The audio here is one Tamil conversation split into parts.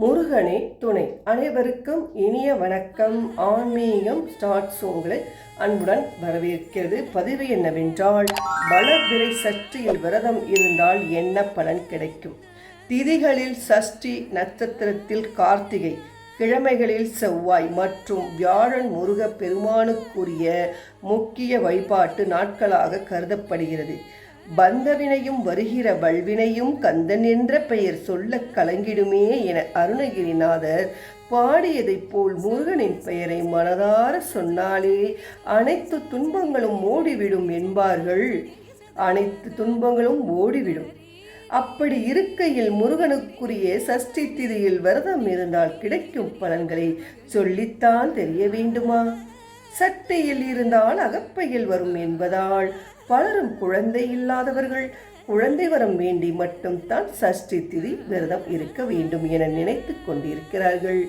முருகனே துணை. அனைவருக்கும் இனிய வணக்கம். ஆன்மீகம் ஸ்டார்ட்ஸ் உங்களை அன்புடன் வரவேற்கிறது. பதிவு என்னவென்றால் வளர்பிறை சஷ்டியில் விரதம் இருந்தால் என்ன பலன் கிடைக்கும்? திதிகளில் சஷ்டி நட்சத்திரத்தில் கார்த்திகை கிழமைகளில் செவ்வாய் மற்றும் வியாழன் முருக பெருமானுக்குரிய முக்கிய வழிபாட்டு நாட்களாக கருதப்படுகிறது. பந்தவினையும் வருகிற வல்வினையும் கந்தன் என்ற பெயர் சொல்ல கலங்கிடுமே என அருணகிரிநாதர் பாடியதைப் போல் முருகனின் பெயரை மனதார சொன்னாலே அனைத்து துன்பங்களும் ஓடிவிடும் என்பார்கள். அனைத்து துன்பங்களும் ஓடிவிடும். அப்படி இருக்கையில் முருகனுக்குரிய சஷ்டி திதியில் விரதம் இருந்தால் கிடைக்கும் பலன்களை சொல்லித்தான் தெரிய வேண்டுமா? சட்டையில் இருந்தால் அகப்பையில் வரும் என்பதால் பலரும் குழந்தை இல்லாதவர்கள். குழந்தை வரம் வேண்டி மட்டும் தான் சஷ்டி திதி விரதம் இருக்க வேண்டும் என நினைத்து கொண்டிருக்கிறார்கள்.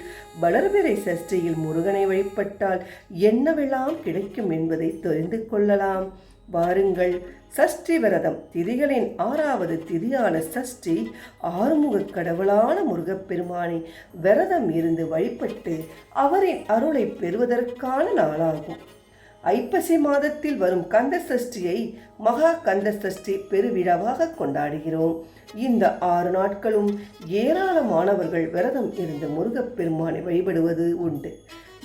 வளர்பிறை சஷ்டியில் முருகனை வழிபட்டால் என்னவெல்லாம் கிடைக்கும் என்பதை தெரிந்து கொள்ளலாம். வாருங்கள். சஷ்டி விரதம் திதிகளின் ஆறாவது திதியான சஷ்டி ஆறுமுக கடவுளான முருகப்பெருமானை விரதம் இருந்து வழிபட்டு அவரின் அருளை பெறுவதற்கான நாளாகும். ஐப்பசி மாதத்தில் வரும் கந்த சஷ்டியை மகா கந்த சஷ்டி பெருவிழாவாக கொண்டாடுகிறோம். இந்த ஆறு நாட்களும் ஏராளமானவர்கள் விரதம் இருந்து முருகப்பெருமானை வழிபடுவது உண்டு.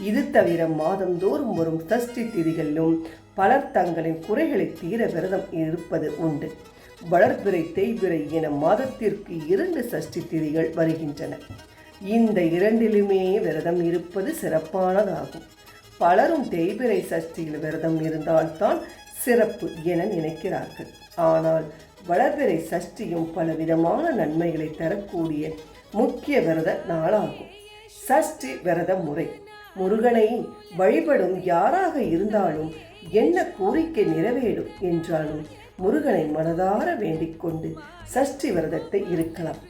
இது தவிர மாதந்தோறும் வரும் சஷ்டி திதிகளிலும் பலர் தங்களின் குறைகளை தீர விரதம் இருப்பது உண்டு. வளர்பிறை தேய்பிறை என மாதத்திற்கு இரண்டு சஷ்டி திதிகள் வருகின்றன. இந்த இரண்டிலுமே விரதம் இருப்பது சிறப்பானதாகும். பலரும் தேய்பிறை சஷ்டியில் விரதம் இருந்தால்தான் சிறப்பு என நினைக்கிறார்கள். ஆனால் வளர்பிறை சஷ்டியும் பலவிதமான நன்மைகளை தரக்கூடிய முக்கிய விரத நாளாகும். சஷ்டி விரத முறை. முருகனை வழிபடும் யாராக இருந்தாலும் என்ன கோரிக்கை நிறைவேறும் என்றாலும் முருகனை மனதார வேண்டிக்கொண்டு சஷ்டி விரதத்தை இருக்கலாம்.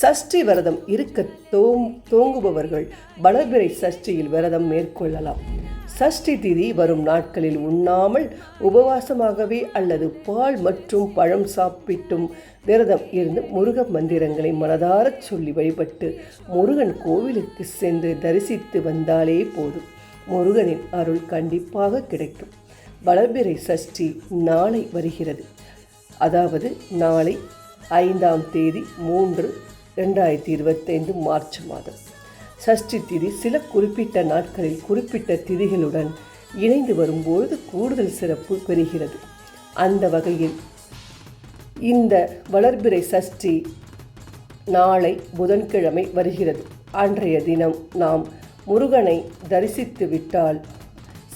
சஷ்டி விரதம் இருக்க தோங் தோங்குபவர்கள் வளர்பிறை சஷ்டியில் விரதம் மேற்கொள்ளலாம். சஷ்டி திதி வரும் நாட்களில் உண்ணாமல் உபவாசமாகவே அல்லது பால் மற்றும் பழம் சாப்பிட்டும் விரதம் இருந்து முருக மந்திரங்களை மனதாரச் சொல்லி வழிபட்டு முருகன் கோவிலுக்கு சென்று தரிசித்து வந்தாலே போதும். முருகனின் அருள் கண்டிப்பாக கிடைக்கும். வளர்பிறை சஷ்டி நாளை வருகிறது. அதாவது நாளை ஐந்தாம் தேதி மூன்று ரெண்டாயிரத்தி இருபத்தைந்து மார்ச் மாதம். சஷ்டி திதி சில குறிப்பிட்ட நாட்களில் குறிப்பிட்ட திதிகளுடன் இணைந்து வரும்பொழுது கூடுதல் சிறப்பு பெறுகிறது. அந்த வகையில் இந்த வளர்பிறை சஷ்டி நாளை புதன்கிழமை வருகிறது. அன்றைய தினம் நாம் முருகனை தரிசித்து விட்டால்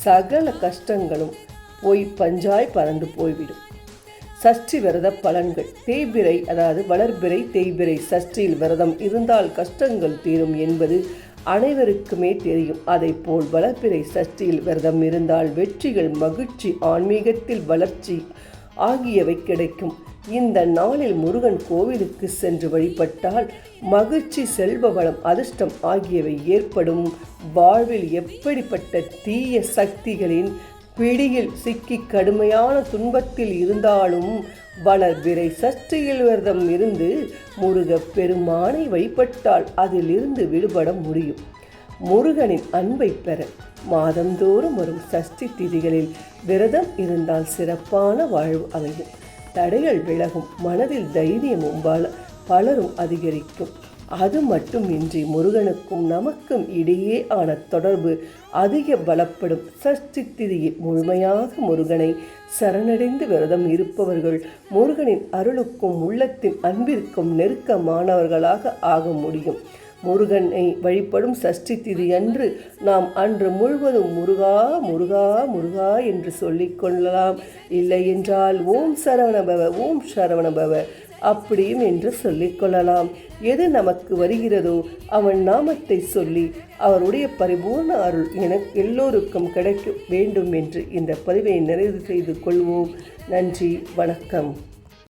சகல கஷ்டங்களும் போய் பஞ்சாய் பறந்து போய்விடும். சஷ்டி விரத பலன்கள். தேய்பிரை அதாவது வளர்பிறை தேய்பிரை சஷ்டியில் விரதம் இருந்தால் கஷ்டங்கள் தீரும் என்பது அனைவருக்குமே தெரியும். அதை போல் வளர்பிறை சஷ்டியில் விரதம் இருந்தால் வெற்றிகள் மகிழ்ச்சி ஆன்மீகத்தில் வளர்ச்சி ஆகியவை கிடைக்கும். இந்த நாளில் முருகன் கோவிலுக்கு சென்று வழிபட்டால் மகிழ்ச்சி செல்வ வளம் அதிர்ஷ்டம் ஆகியவை ஏற்படும். வாழ்வில் எப்படிப்பட்ட தீய சக்திகளின் பிடியில் சிக்கி கடுமையான துன்பத்தில் இருந்தாலும் வளர்பிறை சஷ்டியில் விரதம் இருந்து முருக பெருமானை வழிபட்டால் அதிலிருந்து விடுபட முடியும். முருகனின் அன்பை பெற மாதந்தோறும் வரும் சஷ்டி திதிகளில் விரதம் இருந்தால் சிறப்பான வாழ்வு அமையும். தடைகள் விலகும் மனதில் தைரியமும் பல பலரும் அதிகரிக்கும். அது மட்டுமின்றி முருகனுக்கும் நமக்கும் இடையே ஆன தொடர்பு அதிக பலப்படும் சஷ்டி திதியில் முழுமையாக முருகனை சரணடைந்து விரதம் இருப்பவர்கள் முருகனின் அருளுக்கும் உள்ளத்தின் அன்பிற்கும் நெருக்கமானவர்களாக ஆக முடியும். முருகனை வழிபடும் சஷ்டி திதி அன்று நாம் அன்று முழுவதும் முருகா முருகா முருகா என்று சொல்லிக்கொள்ளலாம் இல்லை என்றால் ஓம் சரவணபவ ஓம் சரவணபவ அப்படியும் என்று சொல்லிக்கொள்ளலாம் எது நமக்கு வருகிறதோ அவன் நாமத்தை சொல்லி அவருடைய பரிபூர்ண அருள் என எல்லோருக்கும் கிடைக்க வேண்டும் என்று இந்த பதிவை நிறைவு செய்து கொள்வோம். நன்றி வணக்கம்.